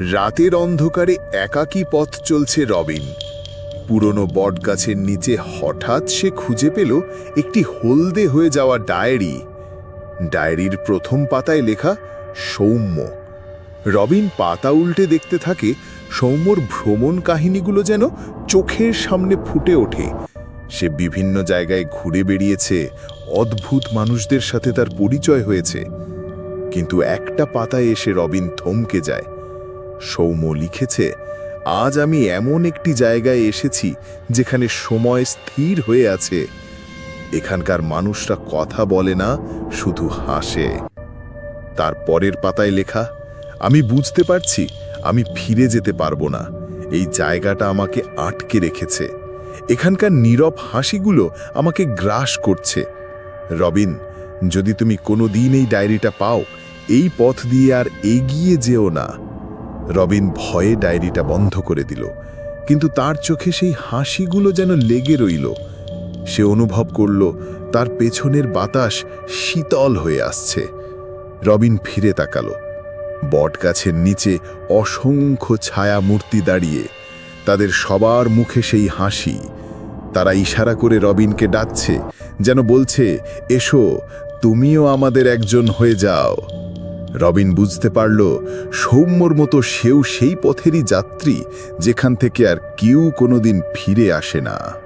রাতের অন্ধকারে একাকী পথ চলছে রবিন। পুরনো বটগাছের নিচে হঠাৎ সে খুঁজে পেল একটি হলদে হয়ে যাওয়া ডায়েরি। ডায়েরির প্রথম পাতায় লেখা, সৌম্য। রবিন পাতা উল্টে দেখতে থাকে, সৌম্যর ভ্রমণ কাহিনীগুলো যেন চোখের সামনে ফুটে ওঠে। সে বিভিন্ন জায়গায় ঘুরে বেরিয়েছে অদ্ভুত মানুষদের সাথে তার পরিচয় হয়েছে। কিন্তু একটা পাতায় এসে রবিন থমকে যায়। সৌম্য লিখেছে, আজ আমি এমন একটি জায়গায় এসেছি যেখানে সময় স্থির হয়ে আছে। এখানকার মানুষরা কথা বলে না, শুধু হাসে। তার পরের পাতায় লেখা, আমি বুঝতে পারছি, আমি ফিরে যেতে পারব না। এই জায়গাটা আমাকে আটকে রেখেছে। এখানকার নীরব হাসিগুলো আমাকে গ্রাস করছে। রবিন, যদি তুমি কোনো দিন এই ডায়েরিটা পাও, এই পথ দিয়ে আর এগিয়ে যেও না। রবিন ভয়ে ডায়েরিটা বন্ধ করে দিল, কিন্তু তার চোখে সেই হাসিগুলো যেন লেগে রইল। সে অনুভব করল, তার পেছনের বাতাস শীতল হয়ে আসছে। রবিন ফিরে তাকালো। বটগাছের নিচে অসংখ্য ছায়া মূর্তি দাঁড়িয়ে, তাদের সবার মুখে সেই হাসি। তারা ইশারা করে রবিনকে ডাকছে, যেন বলছে, এসো, তুমিও আমাদের একজন হয়ে যাও। রবিন বুঝতে পারল, সৌম্যর মতো সেও সেই পথেরই যাত্রী, যেখান থেকে আর কেউ কোনোদিন ফিরে আসে না।